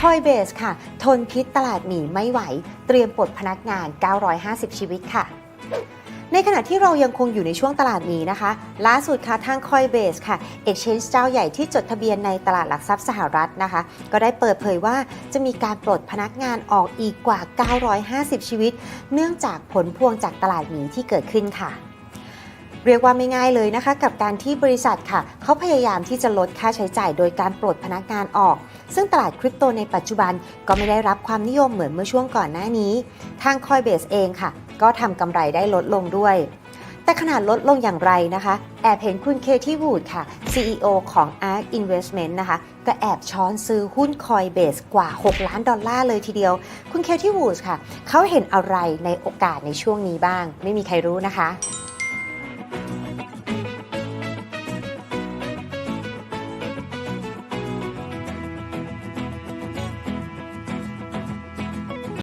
Coinbase ค่ะ ทนพิษตลาดหมีไม่ไหว เตรียมปลดพนักงาน 950 ชีวิตค่ะ ในขณะที่เรายังคงอยู่ในช่วงตลาดหมีนะคะ ล่าสุดค่ะทาง Coinbase ค่ะ Exchange เจ้าใหญ่ที่จดทะเบียนในตลาดหลักทรัพย์สหรัฐนะคะ ก็ได้เปิดเผยว่าจะมีการปลดพนักงานออกอีกกว่า 950 ชีวิต เนื่องจากผลพวงจากตลาดหมีที่เกิดขึ้นค่ะ เรียกว่าไม่ง่ายเลยนะคะ กับการที่บริษัทค่ะ เขาพยายามที่จะลดค่าใช้จ่ายโดยการปลดพนักงานออก ซึ่งตลาดคริปโตในปัจจุบันก็ไม่ได้รับความนิยมเหมือนเมื่อช่วงก่อนหน้านี้ ทาง Coinbase เองค่ะ ก็ทำกำไรได้ลดลงด้วย แต่ขนาดลดลงอย่างไรนะคะแอบเห็นคุณเคที่วูดค่ะ CEO ของ ARK Investment นะคะ ก็แอบช้อนซื้อหุ้น Coinbase กว่า 6 ล้านดอลลาร์เลยทีเดียว คุณเคที่วูดค่ะ เขาเห็นอะไรในโอกาสในช่วงนี้บ้าง ไม่มีใครรู้นะคะ